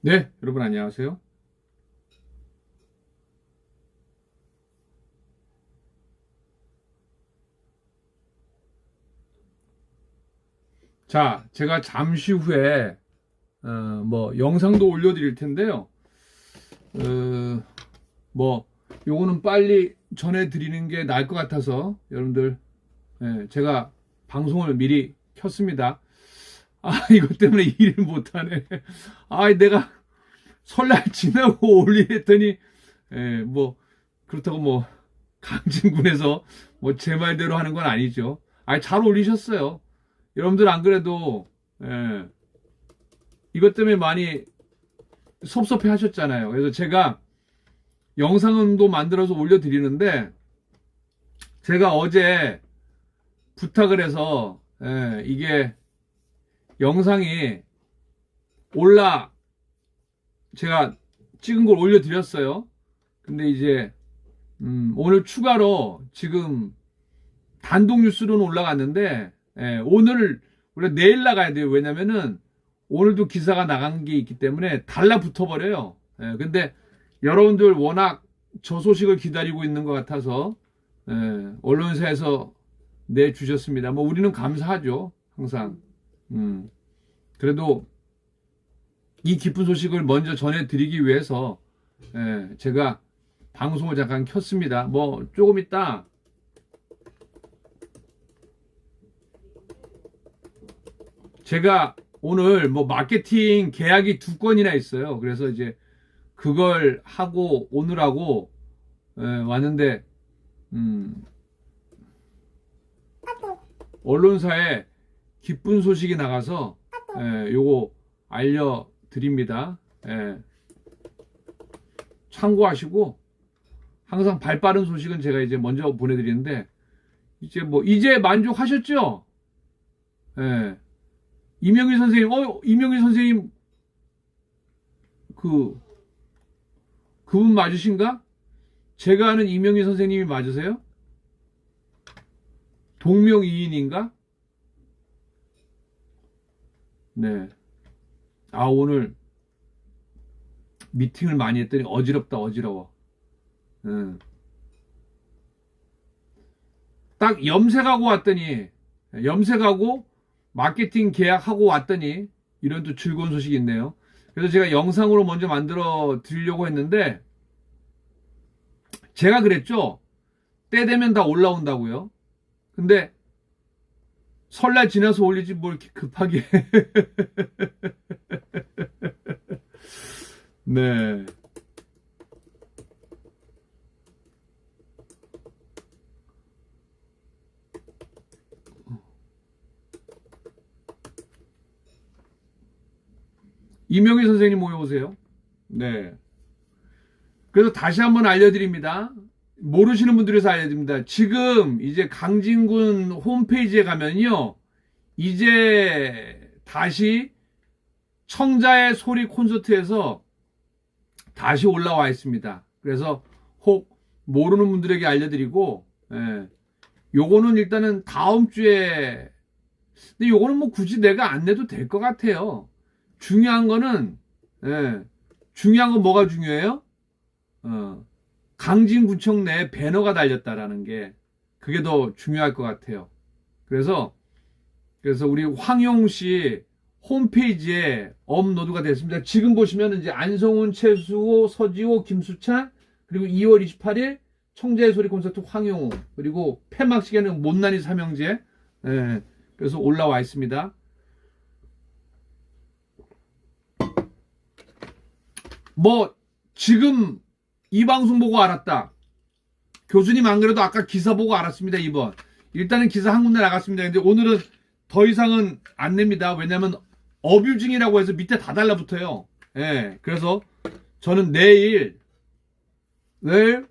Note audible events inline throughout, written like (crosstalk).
네, 여러분 안녕하세요. 자, 제가 잠시 후에 어, 뭐 영상도 올려드릴 텐데요. 어, 뭐 요거는 빨리 전해드리는 게 나을 것 같아서 여러분들 예, 제가 방송을 미리 켰습니다. 아 이것 때문에 일을 못하네. 아 내가 설날 지나고 올리랬더니 예, 뭐 그렇다고 뭐 강진군에서 뭐 제 말대로 하는 건 아니죠. 아잘 올리셨어요. 여러분들 안 그래도 예, 이것 때문에 많이 섭섭해 하셨잖아요. 그래서 제가 영상도 만들어서 올려드리는데 제가 어제 부탁을 해서 예, 이게 영상이 올라 제가 찍은 걸 올려드렸어요. 근데 이제 음, 오늘 추가로 지금 단독 뉴스로는 올라갔는데 예, 오늘 원래 내일 나가야 돼요. 왜냐면은 오늘도 기사가 나간 게 있기 때문에 달라붙어 버려요. 예, 근데 여러분들 워낙 저 소식을 기다리고 있는 것 같아서 예, 언론사에서 내 주셨습니다. 뭐 우리는 감사하죠. 항상. 음, 그래도 이 기쁜 소식을 먼저 전해드리기 위해서 예, 제가 방송을 잠깐 켰습니다. 뭐 조금 있다 제가 오늘 뭐 마케팅 계약이 두 건이나 있어요. 그래서 이제 그걸 하고 오늘하고 예, 왔는데 음, 언론사에 기쁜 소식이 나가서 예, 요거 알려드립니다. 예. 참고하시고 항상 발 빠른 소식은 제가 이제 먼저 보내드리는데 이제 뭐 이제 만족하셨죠? 예. 이명희 선생님, 어, 이명희 선생님, 그, 그분 맞으신가? 제가 아는 이명희 선생님이 맞으세요? 동명이인인가? 네. 아, 오늘 미팅을 많이 했더니 어지럽다, 어지러워. 응. 딱 염색하고 왔더니, 염색하고 마케팅 계약하고 왔더니 이런 또 즐거운 소식이 있네요. 그래서 제가 영상으로 먼저 만들어 드리려고 했는데 제가 그랬죠. 때 되면 다 올라온다고요. 근데 설날 지나서 올리지 뭘 이렇게 급하게. (laughs) 네. 이명희 선생님 모여오세요. 네. 그래서 다시 한번 알려드립니다. 모르시는 분들에서 알려드립니다. 지금 이제 강진군 홈페이지에 가면요. 이제 다시 청자의 소리 콘서트에서 다시 올라와 있습니다. 그래서 혹 모르는 분들에게 알려드리고, 예. 요거는 일단은 다음 주에, 근데 요거는 뭐 굳이 내가 안 내도 될 것 같아요. 중요한 거는 예, 중요한 건 뭐가 중요해요? 어, 강진구청 내에 배너가 달렸다라는 게 그게 더 중요할 것 같아요. 그래서 그래서 우리 황용 씨 홈페이지에 업로드가 됐습니다. 지금 보시면 이제 안성훈, 최수호, 서지호, 김수찬 그리고 2월 28일 청자의 소리 콘서트 황용우 그리고 폐막식에는 못난이 삼형제 예, 그래서 올라와 있습니다. 뭐 지금 이 방송 보고 알았다. 교수님 안 그래도 아까 기사 보고 알았습니다. 이번 일단은 기사 한 군데 나갔습니다. 근데 오늘은 더 이상은 안 냅니다. 왜냐면 어뷰징이라고 해서 밑에 다 달라붙어요. 예. 그래서 저는 내일 내일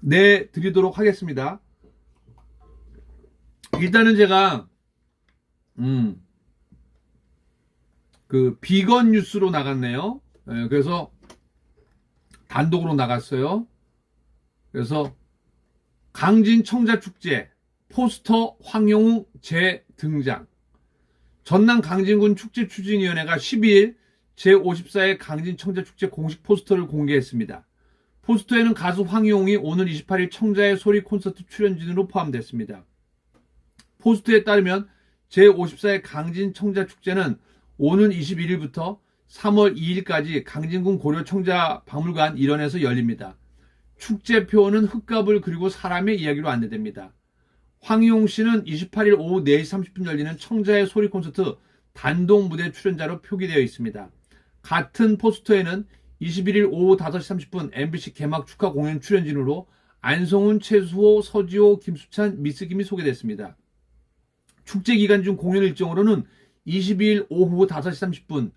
내 드리도록 하겠습니다. 일단은 제가 음. 그 비건 뉴스로 나갔네요. 예, 그래서 단독으로 나갔어요. 그래서 강진 청자 축제 포스터 황용웅 재등장. 전남 강진군 축제 추진위원회가 12일 제54회 강진 청자 축제 공식 포스터를 공개했습니다. 포스터에는 가수 황희용이 오늘 28일 청자의 소리 콘서트 출연진으로 포함됐습니다. 포스터에 따르면 제54회 강진 청자 축제는 오는 21일부터 3월 2일까지 강진군 고려 청자 박물관 일원에서 열립니다. 축제표는 흙가불 그리고 사람의 이야기로 안내됩니다. 황희용 씨는 28일 오후 4시 30분 열리는 청자의 소리 콘서트 단독 무대 출연자로 표기되어 있습니다. 같은 포스터에는 21일 오후 5시 30분 MBC 개막 축하 공연 출연진으로 안성훈, 최수호, 서지호, 김수찬, 미스김이 소개됐습니다. 축제 기간 중 공연 일정으로는 22일 오후 5시 30분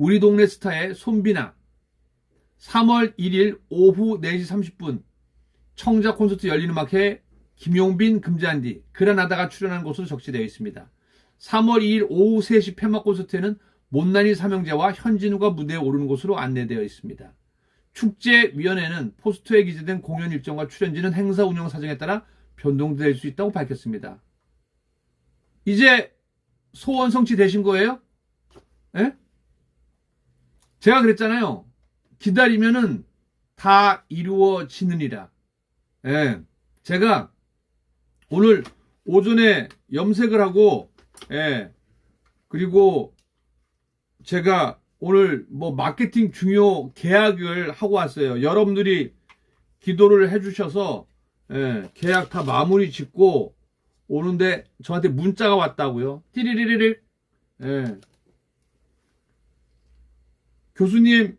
우리 동네 스타의 손비나 3월 1일 오후 4시 30분 청자 콘서트 열리는 음악회 김용빈 금잔디 그라나다가 출연한 곳으로 적시되어 있습니다. 3월 2일 오후 3시 폐막 콘서트에는 못난이 삼형제와 현진우가 무대에 오르는 곳으로 안내되어 있습니다. 축제위원회는 포스터에 기재된 공연 일정과 출연진은 행사 운영 사정에 따라 변동될 수 있다고 밝혔습니다. 이제 소원 성취 되신 거예요? 예? 제가 그랬잖아요. 기다리면은 다 이루어지느니라. 예. 제가 오늘 오전에 염색을 하고, 예. 그리고 제가 오늘 뭐 마케팅 중요 계약을 하고 왔어요. 여러분들이 기도를 해주셔서, 예. 계약 다 마무리 짓고 오는데 저한테 문자가 왔다고요. 띠리리리리. 예. 교수님,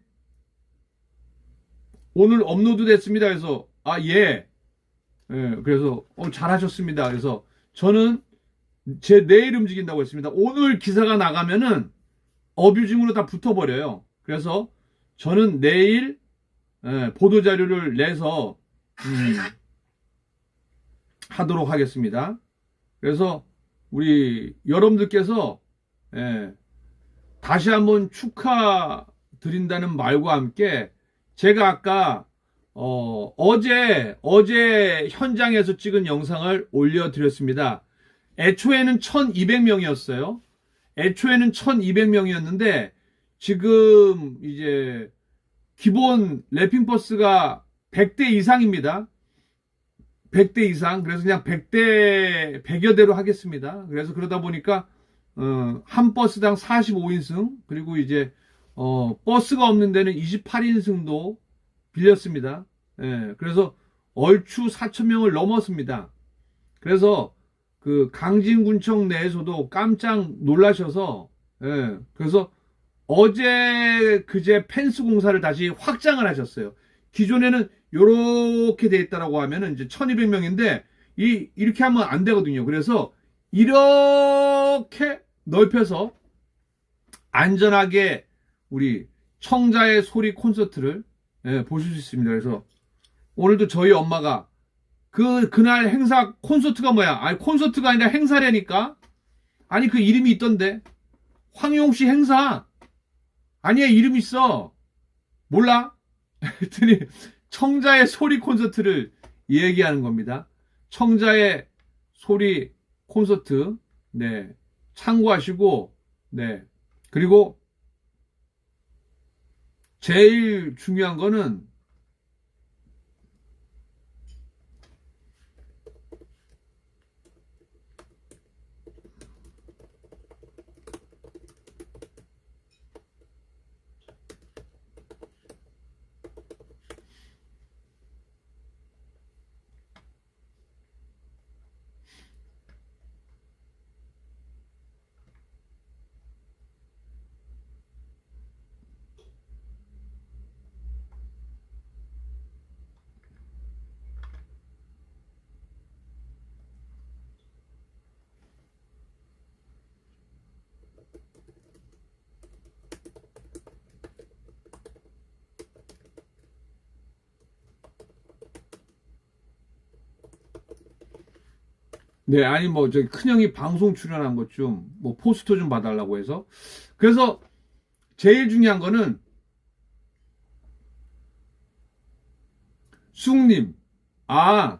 오늘 업로드 됐습니다. 그래서, 아, 예. 예, 그래서, 어, 잘하셨습니다. 그래서, 저는 제 내일 움직인다고 했습니다. 오늘 기사가 나가면은, 어뷰징으로 다 붙어버려요. 그래서, 저는 내일, 예, 보도 자료를 내서, 음, 하도록 하겠습니다. 그래서, 우리, 여러분들께서, 예, 다시 한번 축하 드린다는 말과 함께 제가 아까 어, 어제 어제 현장에서 찍은 영상을 올려드렸습니다. 애초에는 1,200명이었어요. 애초에는 1,200명이었는데 지금 이제 기본 랩핑 버스가 100대 이상입니다. 100대 이상. 그래서 그냥 100대 100여 대로 하겠습니다. 그래서 그러다 보니까 어, 한 버스당 45인승 그리고 이제 어, 버스가 없는 데는 28인승도 빌렸습니다. 예, 그래서 얼추 4천 명을 넘었습니다. 그래서 그 강진군청 내에서도 깜짝 놀라셔서 예, 그래서 어제 그제 펜스 공사를 다시 확장을 하셨어요. 기존에는 요렇게 돼 있다라고 하면은 이제 1200명인데 이 이렇게 하면 안 되거든요. 그래서 이렇게 넓혀서 안전하게 우리 청자의 소리 콘서트를 예, 보실 수 있습니다. 그래서 오늘도 저희 엄마가 그 그날 행사 콘서트가 뭐야? 아니 콘서트가 아니라 행사라니까. 아니 그 이름이 있던데. 황용 씨 행사. 아니야 이름 있어. 몰라? (laughs) 했더니 청자의 소리 콘서트를 얘기하는 겁니다. 청자의 소리 콘서트. 네. 참고하시고 네. 그리고 제일 중요한 거는 네, 아니 뭐 저기 큰형이 방송 출연한 것 좀 뭐 포스터 좀 봐달라고 해서 그래서 제일 중요한 거는 쑥님 아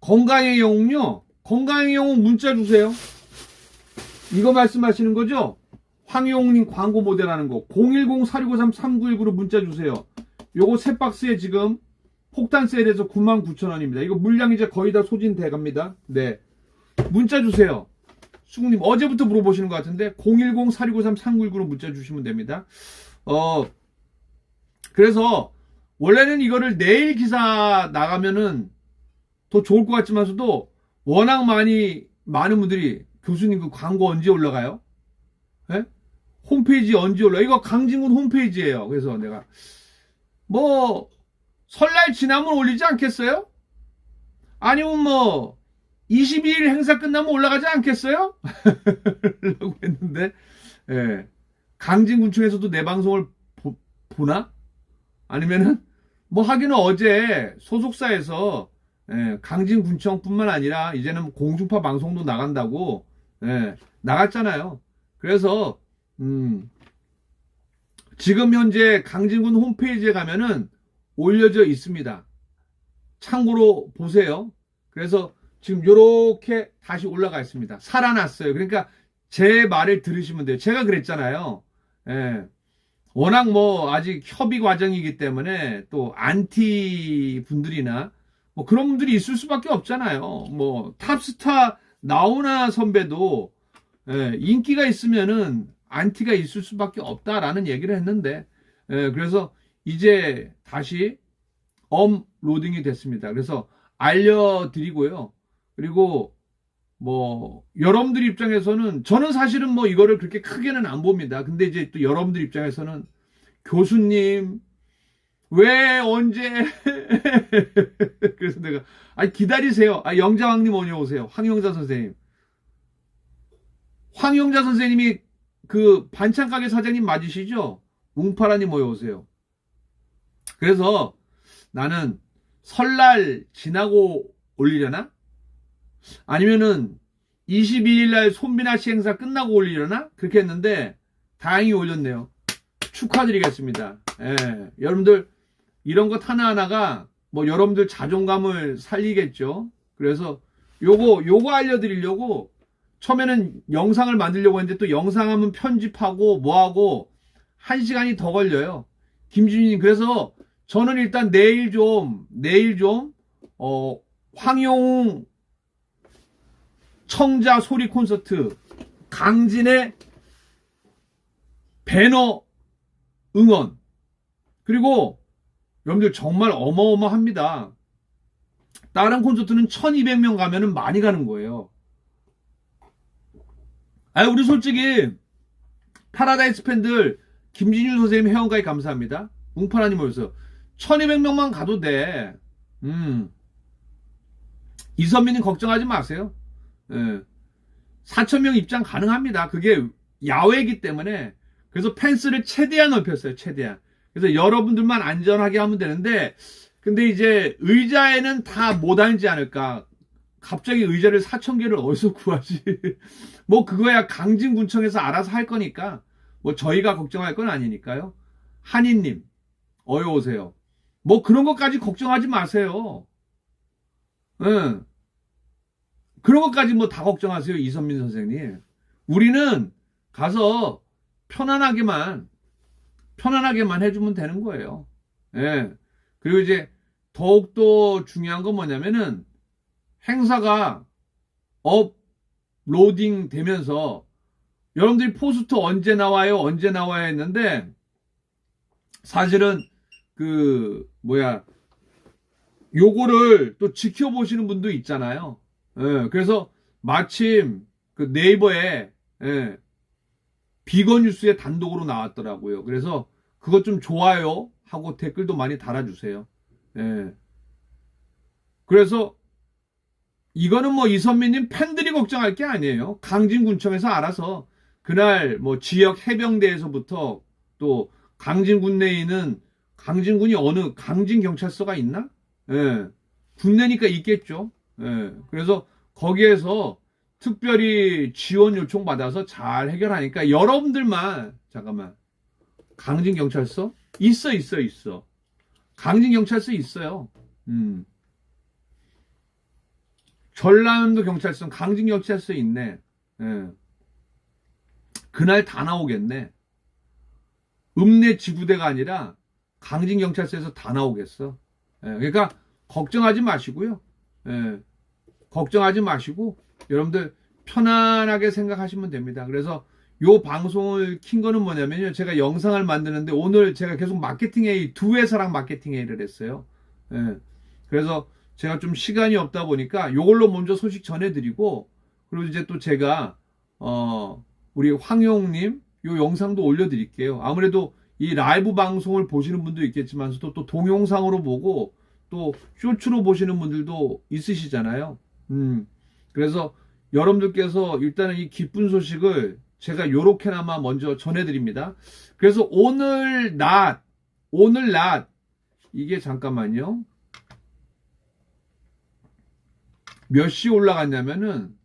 건강의 영웅요 건강의 영웅 문자 주세요 이거 말씀하시는 거죠? 황용님 광고 모델하는 거. 010-4653-3919로 문자 주세요. 요거 세 박스에 지금 폭탄 세일해서 99,000원입니다. 이거 물량 이제 거의 다 소진돼 갑니다. 네. 문자 주세요. 수국님 어제부터 물어보시는 것 같은데 010-4653-3919로 문자 주시면 됩니다. 어 그래서 원래는 이거를 내일 기사 나가면은 더 좋을 것 같지만서도 워낙 많이 많은 분들이 교수님 그 광고 언제 올라가요? 예? 홈페이지 언제 올라? 이거 강진군 홈페이지예요. 그래서 내가 뭐 설날 지나면 올리지 않겠어요? 아니면 뭐 22일 행사 끝나면 올라가지 않겠어요? (laughs) 라고 했는데 예. 강진군청에서도 내 방송을 보, 보나? 아니면은 뭐 하기는 어제 소속사에서 예, 강진군청뿐만 아니라 이제는 공중파 방송도 나간다고 예, 나갔잖아요. 그래서 음, 지금 현재 강진군 홈페이지에 가면은 올려져 있습니다. 참고로 보세요. 그래서 지금 요렇게 다시 올라가 있습니다. 살아났어요. 그러니까 제 말을 들으시면 돼요. 제가 그랬잖아요. 예. 워낙 뭐 아직 협의 과정이기 때문에 또 안티 분들이나 뭐 그런 분들이 있을 수밖에 없잖아요. 뭐 탑스타 나오나 선배도 예, 인기가 있으면은 안티가 있을 수밖에 없다라는 얘기를 했는데 예, 그래서 이제 다시 업로딩이 됐습니다. 그래서 알려드리고요. 그리고 뭐 여러분들 입장에서는 저는 사실은 뭐 이거를 그렇게 크게는 안 봅니다. 근데 이제 또 여러분들 입장에서는 교수님 왜 언제 (laughs) 그래서 내가 아 기다리세요. 아 영자왕님 어디 오세요. 황영자 선생님. 황영자 선생님이 그 반찬 가게 사장님 맞으시죠? 웅파라님 모여오세요. 그래서 나는 설날 지나고 올리려나? 아니면은 22일 날 손비나 씨 행사 끝나고 올리려나? 그렇게 했는데 다행히 올렸네요. 축하드리겠습니다. 예, 여러분들 이런 것 하나하나가 뭐 여러분들 자존감을 살리겠죠. 그래서 요거 요거 알려드리려고 처음에는 영상을 만들려고 했는데 또 영상 하면 편집하고 뭐하고 한 시간이 더 걸려요. 김준희님 그래서 저는 일단 내일 좀 내일 좀 어, 황용 청자 소리 콘서트 강진의 배너 응원 그리고 여러분들 정말 어마어마합니다. 다른 콘서트는 1200명 가면은 많이 가는 거예요. 아 우리 솔직히 파라다이스 팬들 김진유 선생님 회원가에 감사합니다. 웅파라님 모여서 1200명만 가도 돼. 음. 이선민님 걱정하지 마세요. 예. 4,000명 입장 가능합니다. 그게 야외이기 때문에 그래서 펜스를 최대한 넓혔어요. 최대한. 그래서 여러분들만 안전하게 하면 되는데 근데 이제 의자에는 다 못 앉지 않을까. 갑자기 의자를 4,000개를 어디서 구하지? (laughs) 뭐 그거야 강진군청에서 알아서 할 거니까 뭐 저희가 걱정할 건 아니니까요. 한인님 어여 오세요. 뭐 그런 것까지 걱정하지 마세요. 응. 그런 것까지 뭐 다 걱정하세요, 이선민 선생님. 우리는 가서 편안하게만, 편안하게만 해주면 되는 거예요. 예. 그리고 이제 더욱더 중요한 건 뭐냐면은 행사가 업로딩 되면서 여러분들이 포스터 언제 나와요? 언제 나와야 했는데 사실은 그 뭐야 요거를 또 지켜보시는 분도 있잖아요. 예, 그래서 마침 그 네이버에 예, 비건 뉴스에 단독으로 나왔더라고요. 그래서 그것 좀 좋아요 하고 댓글도 많이 달아주세요. 예. 그래서 이거는 뭐 이선미님 팬들이 걱정할 게 아니에요. 강진군청에서 알아서 그날 뭐 지역 해병대에서부터 또 강진군 내에 있는 강진군이 어느 강진경찰서가 있나? 예. 군내니까 있겠죠. 예. 그래서 거기에서 특별히 지원 요청 받아서 잘 해결하니까 여러분들만 잠깐만 강진 경찰서 있어 있어 있어 강진 경찰서 있어요. 음. 전라남도 경찰서 강진 경찰서 있네. 예. 그날 다 나오겠네. 읍내 지구대가 아니라 강진 경찰서에서 다 나오겠어. 예, 그러니까 걱정하지 마시고요. 예, 걱정하지 마시고 여러분들 편안하게 생각하시면 됩니다. 그래서 요 방송을 킨 거는 뭐냐면요. 제가 영상을 만드는데 오늘 제가 계속 마케팅 회의 두 회사랑 마케팅 회의를 했어요. 예. 그래서 제가 좀 시간이 없다 보니까 요걸로 먼저 소식 전해드리고 그리고 이제 또 제가 어 우리 황용님 요 영상도 올려드릴게요. 아무래도 이 라이브 방송을 보시는 분도 있겠지만서도 또 동영상으로 보고 또 쇼츠로 보시는 분들도 있으시잖아요. 음 그래서 여러분들께서 일단은 이 기쁜 소식을 제가 요렇게나마 먼저 전해드립니다. 그래서 오늘 낮 오늘 낮 이게 잠깐만요. 몇 시 올라갔냐면은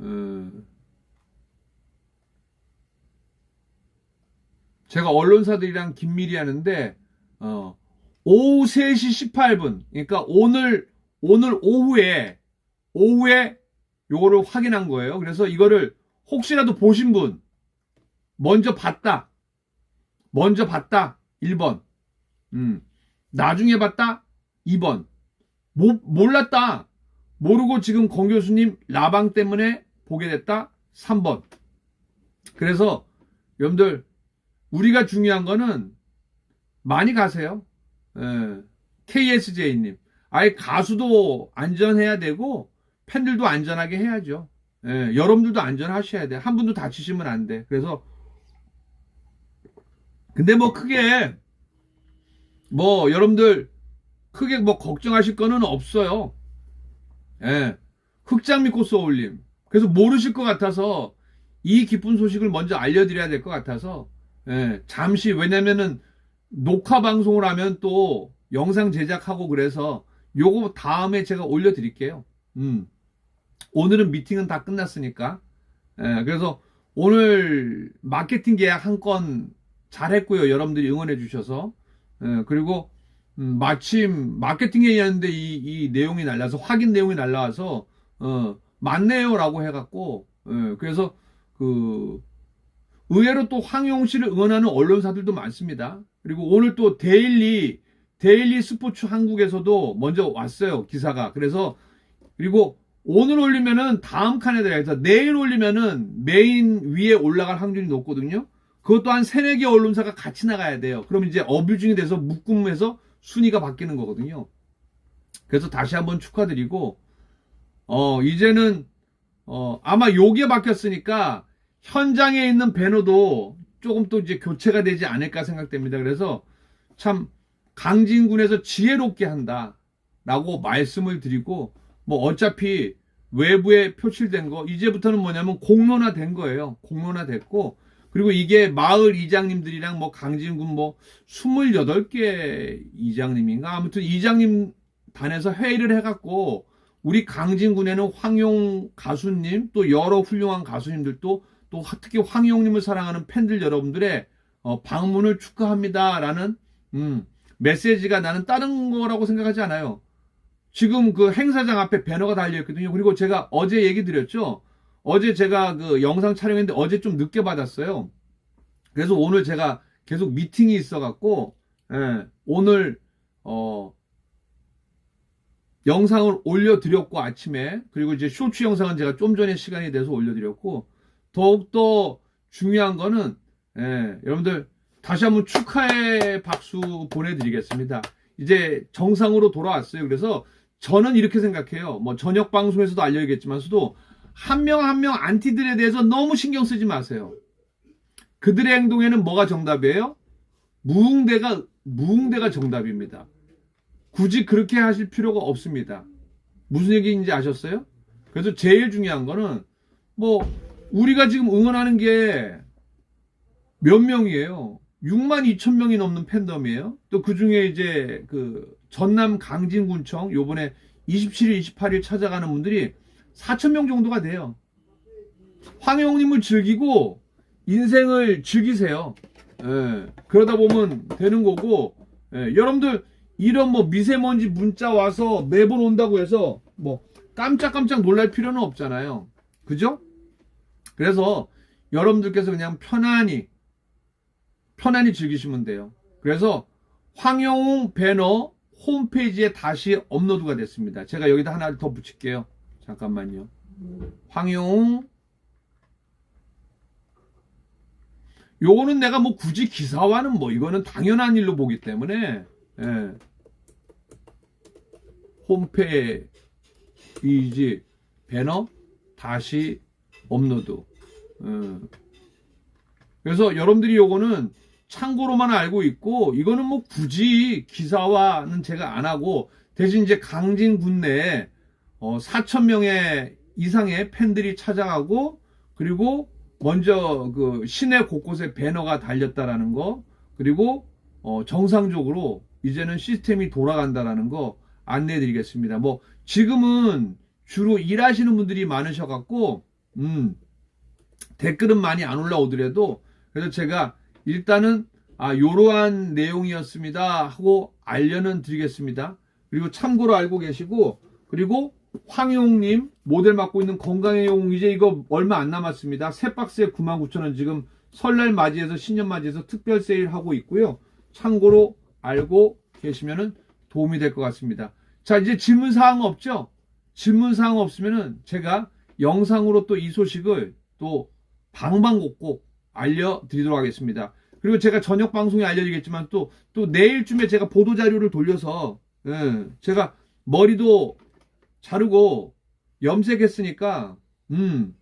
어, 제가 언론사들이랑 긴밀히 하는데 어, 오후 3시 18분 그러니까 오늘 오늘 오후에 오후에 요거를 확인한 거예요. 그래서 이거를 혹시라도 보신 분 먼저 봤다. 먼저 봤다. 1번. 음. 나중에 봤다. 2번. 모, 몰랐다. 모르고 지금 권 교수님 라방 때문에 보게 됐다. 3번. 그래서 여러분들 우리가 중요한 거는 많이 가세요. 예. KSJ님. 아예 가수도 안전해야 되고 팬들도 안전하게 해야죠. 예, 여러분들도 안전하셔야 돼. 한 분도 다치시면 안 돼. 그래서 근데 뭐 크게 뭐 여러분들 크게 뭐 걱정하실 거는 없어요. 예. 흑장미 코스 어울림. 그래서 모르실 것 같아서 이 기쁜 소식을 먼저 알려드려야 될 것 같아서 예, 잠시 왜냐면은 녹화 방송을 하면 또 영상 제작하고 그래서 요거 다음에 제가 올려드릴게요. 음. 오늘은 미팅은 다 끝났으니까. 예, 그래서 오늘 마케팅 계약 한 건 잘했고요. 여러분들이 응원해 주셔서. 예, 그리고 음, 마침 마케팅 회의하는데 이, 이 내용이 날라서 확인 내용이 날라와서 어, 맞네요라고 해갖고 예, 그래서 그 의외로 또 황용 씨를 응원하는 언론사들도 많습니다. 그리고 오늘 또 데일리 데일리 스포츠 한국에서도 먼저 왔어요 기사가. 그래서 그리고 오늘 올리면은 다음 칸에 들어가서 내일 올리면은 메인 위에 올라갈 확률이 높거든요. 그것도 한 세네 개 언론사가 같이 나가야 돼요. 그럼 이제 어뷰징이 돼서 묶음해서 순위가 바뀌는 거거든요. 그래서 다시 한번 축하드리고 어 이제는 어 아마 요게 바뀌었으니까 현장에 있는 배너도 조금 또 이제 교체가 되지 않을까 생각됩니다. 그래서 참 강진군에서 지혜롭게 한다라고 말씀을 드리고 뭐 어차피 외부에 표출된 거 이제부터는 뭐냐면 공론화 된 거예요. 공론화 됐고 그리고 이게 마을 이장님들이랑 뭐 강진군 뭐 28개 이장님인가 아무튼 이장님 단에서 회의를 해갖고 우리 강진군에는 황용 가수님 또 여러 훌륭한 가수님들도 또 특히 황용님을 사랑하는 팬들 여러분들의 어, 방문을 축하합니다라는 음, 메시지가 나는 다른 거라고 생각하지 않아요. 지금 그 행사장 앞에 배너가 달려 있거든요. 그리고 제가 어제 얘기 드렸죠. 어제 제가 그 영상 촬영했는데 어제 좀 늦게 받았어요. 그래서 오늘 제가 계속 미팅이 있어갖고 예, 오늘 어 영상을 올려드렸고 아침에 그리고 이제 쇼츠 영상은 제가 좀 전에 시간이 돼서 올려드렸고 더욱더 중요한 거는 예, 여러분들 다시 한번 축하의 박수 보내드리겠습니다. 이제 정상으로 돌아왔어요. 그래서 저는 이렇게 생각해요. 뭐 저녁 방송에서도 알려야겠지만서도 한 명 한 명 안티들에 대해서 너무 신경 쓰지 마세요. 그들의 행동에는 뭐가 정답이에요? 무응대가 무응대가 정답입니다. 굳이 그렇게 하실 필요가 없습니다. 무슨 얘기인지 아셨어요? 그래서 제일 중요한 거는 뭐 우리가 지금 응원하는 게 몇 명이에요? 6만 2천 명이 넘는 팬덤이에요. 또 그 중에 이제 그 전남 강진군청 요번에 27일, 28일 찾아가는 분들이 4천 명 정도가 돼요. 황영님을 즐기고 인생을 즐기세요. 예, 그러다 보면 되는 거고 예, 여러분들 이런 뭐 미세먼지 문자 와서 매번 온다고 해서 뭐 깜짝깜짝 놀랄 필요는 없잖아요. 그죠? 그래서 여러분들께서 그냥 편안히 편안히 즐기시면 돼요. 그래서 황영웅 배너 홈페이지에 다시 업로드가 됐습니다. 제가 여기다 하나 더 붙일게요. 잠깐만요. 황영웅 요거는 내가 뭐 굳이 기사화는 뭐 이거는 당연한 일로 보기 때문에 예. 홈페이지 배너 다시 업로드. 예. 그래서 여러분들이 요거는 참고로만 알고 있고 이거는 뭐 굳이 기사화는 제가 안 하고 대신 이제 강진 군내에 어, 4천 명의 이상의 팬들이 찾아가고 그리고 먼저 그 시내 곳곳에 배너가 달렸다라는 거 그리고 어, 정상적으로 이제는 시스템이 돌아간다라는 거 안내해 드리겠습니다. 뭐 지금은 주로 일하시는 분들이 많으셔 갖고 음 댓글은 많이 안 올라오더라도 그래서 제가 일단은 아 요러한 내용이었습니다 하고 알려는 드리겠습니다. 그리고 참고로 알고 계시고 그리고 황용님 모델 맡고 있는 건강의 용 이제 이거 얼마 안 남았습니다. 세 박스에 99,000원 지금 설날 맞이해서 신년 맞이해서 특별 세일 하고 있고요. 참고로 알고 계시면은 도움이 될 것 같습니다. 자 이제 질문 사항 없죠? 질문 사항 없으면은 제가 영상으로 또 이 소식을 또 방방곡곡 알려드리도록 하겠습니다. 그리고 제가 저녁 방송에 알려드리겠지만 또, 또 내일쯤에 제가 보도자료를 돌려서, 예, 제가 머리도 자르고 염색했으니까, 음,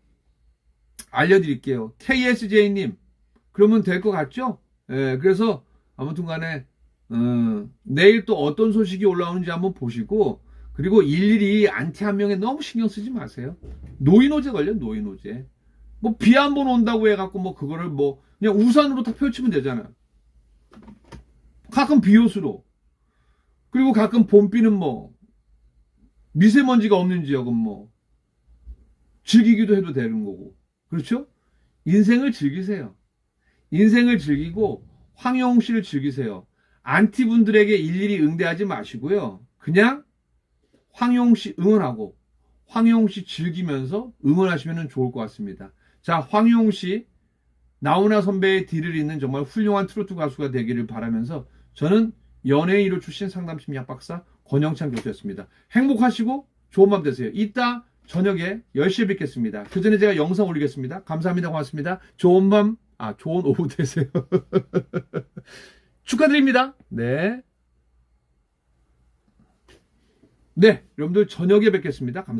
알려드릴게요. KSJ님, 그러면 될 것 같죠? 예, 그래서 아무튼 간에, 음, 내일 또 어떤 소식이 올라오는지 한번 보시고, 그리고 일일이 안티 한 명에 너무 신경 쓰지 마세요. 노인호재 걸려, 노인호재. 뭐 비 한 번 온다고 해갖고 뭐 그거를 뭐 그냥 우산으로 다 펼치면 되잖아. 가끔 비옷으로. 그리고 가끔 봄비는 뭐 미세먼지가 없는 지역은 뭐 즐기기도 해도 되는 거고. 그렇죠? 인생을 즐기세요. 인생을 즐기고 황영웅 씨를 즐기세요. 안티분들에게 일일이 응대하지 마시고요. 그냥 황영웅 씨 응원하고 황영웅 씨 즐기면서 응원하시면 좋을 것 같습니다. 자, 황용우 씨, 나훈아 선배의 뒤를 잇는 정말 훌륭한 트로트 가수가 되기를 바라면서 저는 연예인 1호 출신 상담심리학 박사 권영찬 교수였습니다. 행복하시고 좋은 밤 되세요. 이따 저녁에 10시에 뵙겠습니다. 그 전에 제가 영상 올리겠습니다. 감사합니다. 고맙습니다. 좋은 밤, 아, 좋은 오후 되세요. (laughs) 축하드립니다. 네. 네, 여러분들 저녁에 뵙겠습니다. 감사합니다.